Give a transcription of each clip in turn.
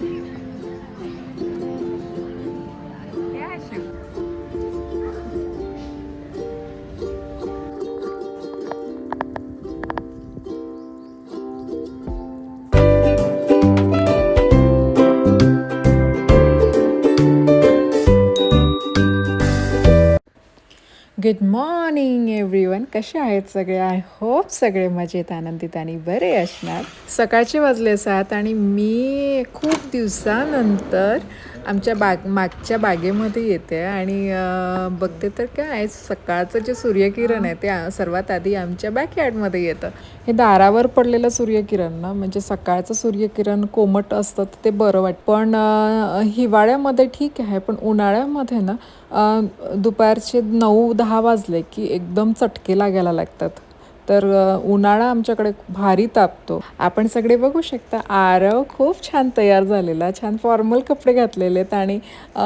Thank you. Good morning everyone कसे आहेत सगळे? आय होप सगळे मजेत आनंदित आणि बरे असणार. सकाळचे वाजले सात आणि मी खूप दिवसानंतर आमच्या बाग मागच्या बागेमध्ये येते आणि बघते तर काय सकाळचं जे सूर्यकिरण आहे ते सर्वात आधी आमच्या बॅकयार्डमध्ये येतं. हे दारावर पडलेलं सूर्यकिरण ना म्हणजे सकाळचं सूर्यकिरण कोमट असतं तर ते बरं वाटतं. पण हिवाळ्यामध्ये ठीक आहे पण उन्हाळ्यामध्ये ना दुपारचे नऊ दहा वाजले की एकदम चटके लागायला लागतात. तर उन्हाळा आमच्याकडे भारी तापतो. आपण सगळे बघू शकता आरव खूप छान तयार झालेला छान फॉर्मल कपडे घातलेले आहेत आणि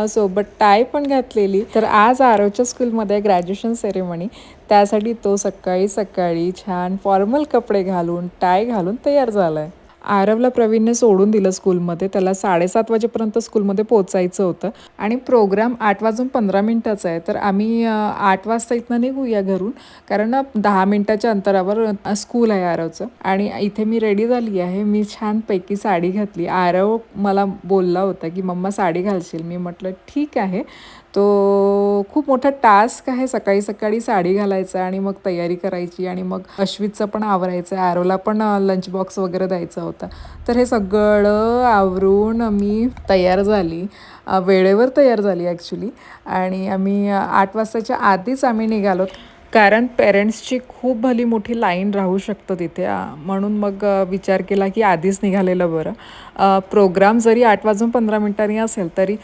सोबत टाय पण घातलेली. तर आज आरवच्या स्कूलमध्ये ग्रॅज्युएशन सेरेमनी त्यासाठी तो सकाळी सकाळी छान फॉर्मल कपडे घालून टाय घालून तयार झाला आहे आरवला प्रवीणने सोडून दिलं स्कूलमध्ये. त्याला साडेसात वाजेपर्यंत स्कूलमध्ये पोचायचं होतं. आणि प्रोग्राम आठ वाजून पंधरा मिनटाचा आहे. तर आम्ही आठ वाजता इथनं निघूया घरून. कारण दहा मिनटाच्या अंतरावर स्कूल आहे आरवचं. आणि इथे मी रेडी झाली आहे. मी छानपैकी साडी घातली. आरव मला बोलला होता की मम्मा साडी घालशील? मी म्हटलं ठीक आहे. तो खूप मोठा टास्क आहे सकाळी सकाळी साडी घालायचा आणि मग तयारी करायची आणि मग अश्वितचं पण आवरायचं ॲरोला आरोला पण लंच बॉक्स वगैरे द्यायचा होता. तर हे सगळं आवरून मी तयार झाली. वेळेवर तयार झाली ॲक्च्युली आणि आम्ही आठ वाजताच्या आधीच आम्ही निघालो कारण पेरेंट्सची खूप भली मोठी लाईन राहू शकतं तिथे म्हणून मग विचार केला की आधीच निघालेलं बरं. प्रोग्राम जरी आठ वाजून पंधरा मिनिटांनी असेल तरी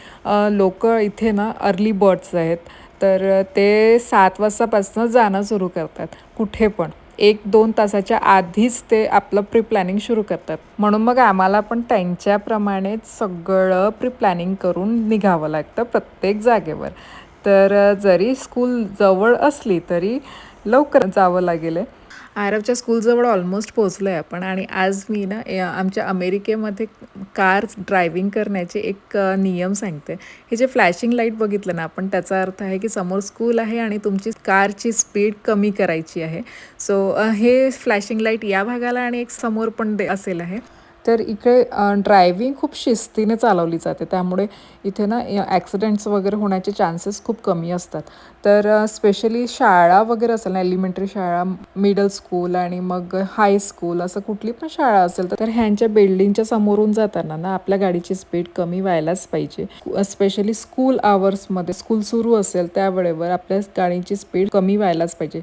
लोक इथे ना अर्ली बर्ड्स आहेत तर ते सात वाजतापासून जाणं सुरू करतात कुठे पण. एक दोन तासाच्या आधीच ते आपलं प्री प्लॅनिंग सुरू करतात. म्हणून मग आम्हाला पण त्यांच्याप्रमाणेच सगळं प्री प्लॅनिंग करून निघावं लागतं प्रत्येक जागेवर. तर जरी स्कूल जवळ असली तरी लवकर जावं लागेल. आरवच्या स्कूलजवळ ऑलमोस्ट पोचलो आहे आपण आणि आज मी ना आमच्या अमेरिकेमध्ये कार ड्रायव्हिंग करण्याचे एक नियम सांगते. हे जे फ्लॅशिंग लाइट बघितलं ना आपण त्याचा अर्थ आहे की समोर स्कूल आहे आणि तुमची कारची स्पीड कमी करायची आहे. सो हे फ्लॅशिंग लाइट या भागाला आणि एक समोर पण दे असेल आहे. तर इकडे ड्रायव्हिंग खूप शिस्तीने चालवली जाते. त्यामुळे इथे ना ॲक्सिडेंट्स वगैरे होण्याचे चान्सेस खूप कमी असतात. तर स्पेशली शाळा वगैरे असेल ना एलिमेंटरी शाळा मिडल स्कूल आणि मग हाय स्कूल असं कुठली पण शाळा असेल तर ह्यांच्या बिल्डिंगच्या समोरून जाताना ना आपल्या गाडीची स्पीड कमी व्हायलाच पाहिजे. स्पेशली स्कूल आवर्समध्ये स्कूल सुरू असेल त्या वेळेवर आपल्या गाडीची स्पीड कमी व्हायलाच पाहिजे.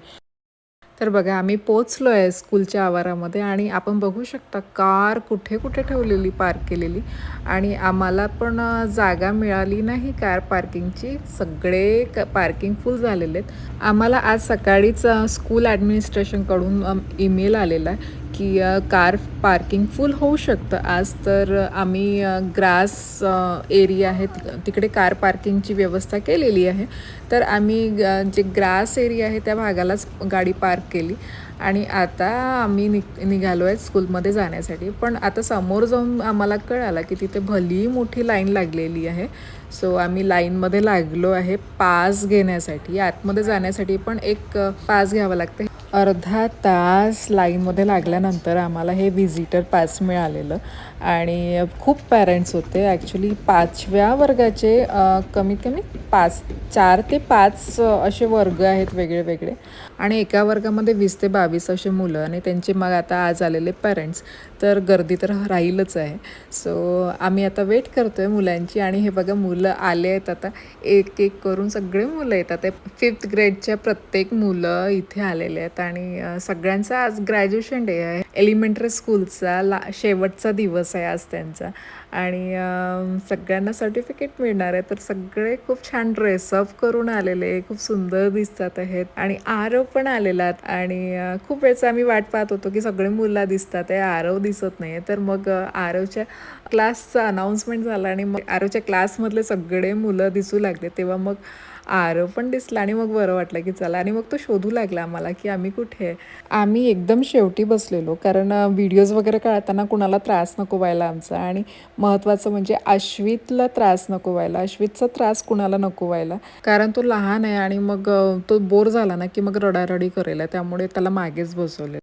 तर बघा आम्ही पोचलो आहे स्कूलच्या आवारामध्ये आणि आपण बघू शकता कार कुठे कुठे ठेवलेली पार्क केलेली. आणि आम्हाला पण जागा मिळाली नाही कार पार्किंगची सगळे क पार्किंग फुल झालेले आहेत. आम्हाला आज सकाळीच स्कूल ॲडमिनिस्ट्रेशनकडून ईमेल आलेला आहे की कार पार्किंग फुल होऊ शकतं. आज तर आम्ही ग्रास एरिया आहे तिकडे कार पार्किंगची व्यवस्था केलेली आहे. तर आम्ही जे ग्रास एरिया आहे त्या भागालाच गाडी पार्क केली. आणि आता आम्ही नि निघालो आहे स्कूलमध्ये जाण्यासाठी. पण आता समोर जाऊन आम्हाला कळालं की तिथे भली मोठी लाईन लागलेली आहे. सो आम्ही लाईनमध्ये लागलो आहे पास घेण्यासाठी. आतमध्ये जाण्यासाठी पण एक पास घ्यावं लागतं अर्धा तास लाईनमध्ये लागल्यानंतर आम्हाला हे व्हिजिटर पास मिळालेलं. आणि खूप पॅरेंट्स होते. ॲक्च्युली पाचव्या वर्गाचे कमीत कमी पाच चार ते पाच असे वर्ग आहेत वेगळे वेगळे. आणि एका वर्गामध्ये वीस ते बावीस असे मुलं आणि त्यांचे मग आता आज आलेले पॅरेंट्स तर गर्दी तर राहीलच आहे. सो आम्ही आता वेट करतो आहे मुलांची आणि हे बघा मुलं आले आहेत आता. एक एक करून सगळे मुलं येतात. ते फिफ्थ ग्रेडच्या प्रत्येक मुलं इथे आलेले आहेत आणि सगळ्यांचा आज ग्रॅज्युएशन डे आहे. एलिमेंटरी स्कूलचा ला शेवटचा दिवस आहे आज त्यांचा. आणि सगळ्यांना सर्टिफिकेट मिळणार आहे. तर सगळे खूप छान ड्रेसअप करून आलेले खूप सुंदर दिसतात आहेत. आणि आरव पण आलेला आणि खूप वेळचं आम्ही वाट पाहत होतो की सगळे मुलं दिसतात आहे. आरव दिसत नाही तर मग आरवच्या क्लासचा अनाऊन्समेंट झाला आणि मग आरवच्या क्लासमधले सगळे मुलं दिसू लागले. तेव्हा मग आरव पण दिसला आणि मग बरं वाटलं की चला. आणि मग तो शोधू लागला आम्हाला की आम्ही कुठे आहे. आम्ही एकदम शेवटी बसलेलो कारण व्हिडिओज वगैरे काढताना कुणाला त्रास नको व्हायला आमचा. आणि महत्त्वाचं म्हणजे अश्वितला त्रास नको व्हायला अश्वितचा त्रास कुणाला नको व्हायला. कारण तो लहान आहे आणि मग तो बोर झाला ना की मग रडारडी करेल त्यामुळे त्याला मागेच बसवले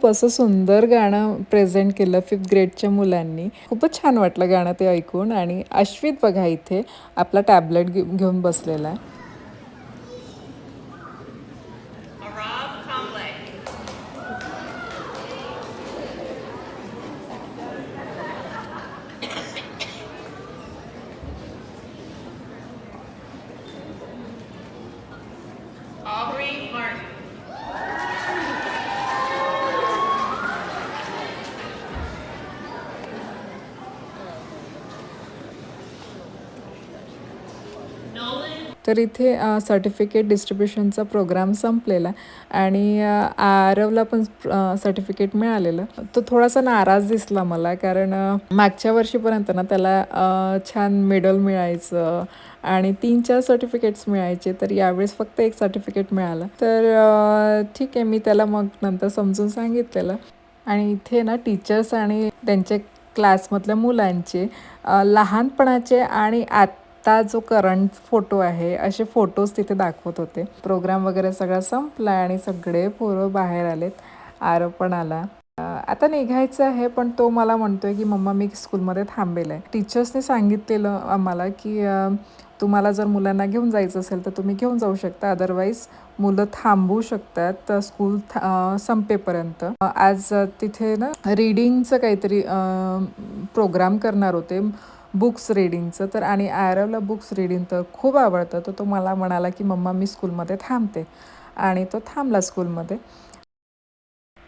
खूप असं सुंदर गाणं प्रेझेंट केलं फिफ्थ ग्रेडच्या मुलांनी. खूपच छान वाटलं गाणं ते ऐकून. आणि अश्वित बघा इथे आपला टॅबलेट घेऊन बसलेला आहे. तर इथे सर्टिफिकेट डिस्ट्रीब्युशनचा प्रोग्राम संपलेला आणि आरवला पण सर्टिफिकेट मिळालेलं. तो थोडासा नाराज दिसला मला कारण मागच्या वर्षीपर्यंत ना त्याला छान मेडल मिळायचं आणि तीन चार सर्टिफिकेट्स मिळायचे तर यावेळेस फक्त एक सर्टिफिकेट मिळालं. तर ठीक आहे मी त्याला मग नंतर समजून सांगितलेलं. आणि इथे ना टीचर्स आणि त्यांचे क्लासमधल्या मुलांचे लहानपणाचे आणि आत आत्ता जो करंट फोटो आहे असे फोटोज तिथे दाखवत होते. प्रोग्राम वगैरे सगळा संपला आणि सगळे पोरं बाहेर आलेत. आरव पण आला. आता निघायचं आहे पण तो मला म्हणतोय की मम्मा मी स्कूलमध्ये थांबेल आहे. टीचर्सने सांगितलेलं आम्हाला की तुम्हाला जर मुलांना घेऊन जायचं असेल तर तुम्ही घेऊन जाऊ शकता. अदरवाईज मुलं थांबू शकतात स्कूल संपेपर्यंत. आज तिथे ना रीडिंगचं काहीतरी प्रोग्राम करणार होते. बुक्स रीडिंगचं. तर आणि आयरवला बुक्स रीडिंग तर खूप आवडतं. तर तो मला म्हणाला की मम्मा मी स्कूलमध्ये थांबते. आणि तो थांबला स्कूलमध्ये.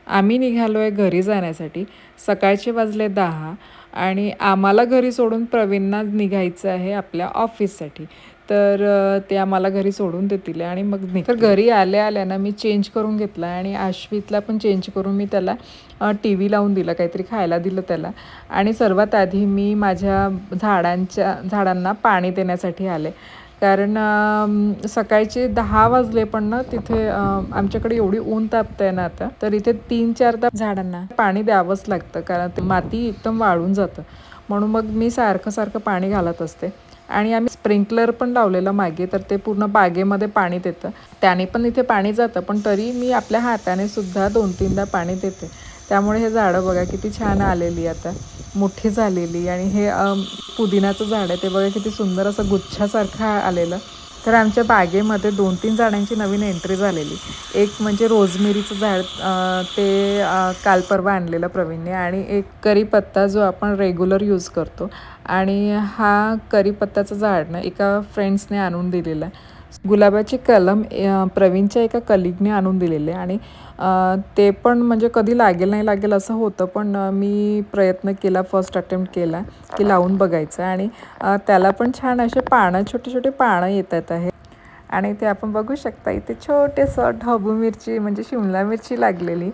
आम्ही निघालो आहे घरी जाण्यासाठी. सकाळचे वाजले दहा आणि आम्हाला घरी सोडून प्रवीणना निघायचं आहे आपल्या ऑफिससाठी. तर ते आम्हाला घरी सोडून देतील आणि मग निघ तर घरी आल्या आल्या ना मी चेंज करून घेतला आणि आश्वितला पण चेंज करून मी त्याला टी व्ही लावून दिलं काहीतरी खायला दिलं त्याला. आणि सर्वात आधी मी माझ्या झाडांच्या झाडांना पाणी देण्यासाठी आले. कारण सकाळचे दहा वाजले पण ना तिथे आमच्याकडे एवढी ऊन तापत आहे ना आता तर इथे तीन चारदा झाडांना. पाणी द्यावंच लागतं कारण ते माती एकदम वाळून जातं. म्हणून मग मी सारखं सारखं पाणी घालत असते. आणि आम्ही स्प्रिंकलर पण लावलेलं मागे तर ते पूर्ण बागेमध्ये पाणी देतं. त्याने पण इथे पाणी जातं पण तरी मी आपल्या हाताने सुद्धा दोन तीनदा पाणी देते. त्यामुळे हे झाडं बघा किती छान आलेली आता. मोठी झालेली आणि हे पुदिनाचं झाड आहे ते बघा किती सुंदर असं गुच्छासारखं आलेलं. तर आमच्या बागेमध्ये दोन तीन झाडांची नवीन एंट्री झालेली. एक म्हणजे रोजमेरीचं झाड ते काल परवा आणलेलं प्रवीणने आणि एक करीपत्ता जो आपण रेग्युलर यूज करतो. आणि हा करीपत्त्याचं झाड ना एका फ्रेंड्सने आणून दिलेलं आहे. गुलाबाची कलम प्रवीणच्या एका कलिगने आणून दिलेले आणि ते पण म्हणजे कधी लागेल नाही लागेल असं होतं पण मी प्रयत्न केला फर्स्ट अटेम्प्ट केला की लावून बघायचं. आणि त्याला पण छान असे पानं छोटे छोटे पानं येत आहेत आहे. आणि ते आपण बघू शकता इथे छोटेसं ढबू मिरची म्हणजे शिमला मिरची लागलेली.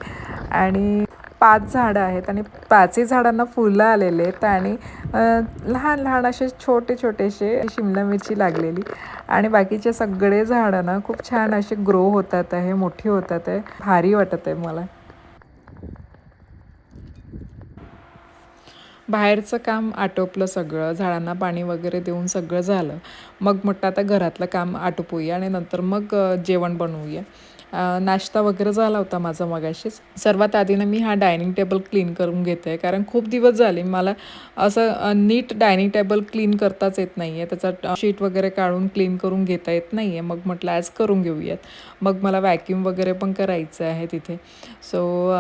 आणि पाच झाडं आहेत आणि पाचही झाडांना फुलं आलेले आहेत आणि लहान लहान असे छोटे छोटेसे शिमला मिरची लागलेली. आणि बाकीचे सगळे झाडं ना खूप छान असे ग्रो होतात आहे मोठी होतात आहे. भारी वाटत आहे मला. बाहेरचं काम आटोपलं सगळं झाडांना पाणी वगैरे देऊन सगळं झालं. मग म्हटलं आता घरातलं काम आटोपूया आणि नंतर मग जेवण बनवूया. नाश्ता वगैरे झाला होता माझा मगाशीच. सर्वात आधी ना मी हा डायनिंग टेबल क्लीन करून घेते कारण खूप दिवस झाले मला असं नीट डायनिंग टेबल क्लीन करताच येत नाही आहे त्याचा शीट वगैरे काढून क्लीन करून घेता येत नाही आहे मग म्हटलं आज करून घेऊयात. मग मला वॅक्यूम वगैरे पण करायचं आहे तिथे. सो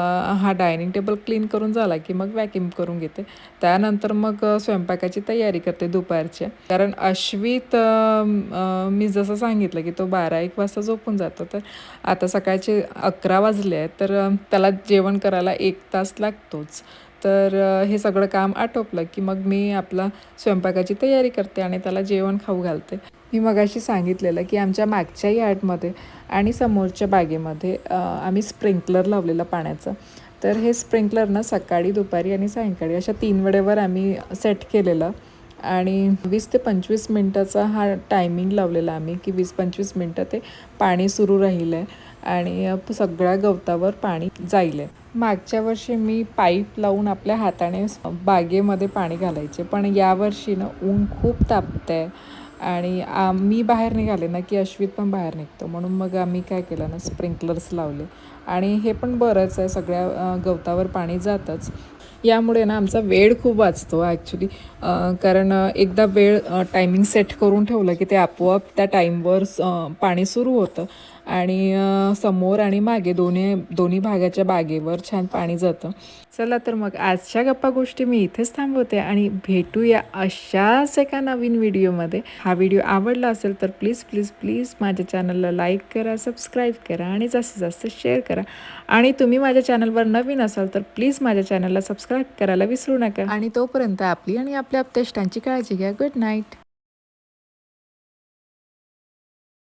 हा डायनिंग टेबल क्लीन करून झाला की मग वॅक्यूम करून घेते. त्यानंतर मग स्वयंपाकाची तयारी करते दुपारच्या कारण अश्वित मी जसं सांगितलं की तो बारा एक वाजता झोपून जातो. तर आता सकाळचे अकरा वाजले आहेत तर त्याला जेवण करायला एक तास लागतोच. तर हे सगळं काम आटोपलं की मग मी आपला स्वयंपाकाची तयारी करते आणि त्याला जेवण खाऊ घालते. मी मगाशी सांगितलेलं की आमच्या मागच्या यार्डमध्ये आणि समोरच्या बागेमध्ये आम्ही स्प्रिंकलर लावलेलं पाण्याचं. तर हे स्प्रिंकलर ना सकाळी दुपारी आणि सायंकाळी अशा तीन वेळेवर आम्ही सेट केलेलं. आणि वीस ते पंचवीस मिनटाचा हा टायमिंग लावलेला आम्ही की वीस पंचवीस मिनटं ते पाणी सुरू राहिलं आहे आणि सगळ्या गवतावर पाणी जाईल. आहे मागच्या वर्षी मी पाईप लावून आपल्या हाताने बागेमध्ये पाणी घालायचे पण यावर्षी ना ऊन खूप तापतं आहे आणि आम्ही बाहेर निघाले ना की अश्वित पण बाहेर निघतो. म्हणून मग आम्ही काय केलं ना स्प्रिंकलर्स लावले. आणि हे पण बरंच आहे सगळ्या गवतावर पाणी जातंच. यामुळे ना आमचा वेळ खूप वाचतो ॲक्च्युली कारण एकदा वेळ टायमिंग सेट करून ठेवलं की ते आपोआप त्या टाईमवर पाणी सुरू होतं. आणि समोर आणि मागे दोन्ही दोन्ही भागाच्या बागेवर छान पाणी जातं. चला तर मग आजच्या गप्पा गोष्टी मी इथेच थांबवते आणि भेटूया अशाच एका नवीन व्हिडिओमध्ये. हा व्हिडिओ आवडला असेल तर प्लीज प्लीज प्लीज माझ्या चॅनलला लाईक करा सबस्क्राईब करा आणि जास्तीत जास्त शेअर करा. आणि तुम्ही माझ्या चॅनलवर नवीन असाल तर प्लीज माझ्या चॅनलला सबस्क्राईब करायला विसरू नका. आणि तोपर्यंत आपली आणि आपल्या अप्तेष्टांची काळजी घ्या. Good night.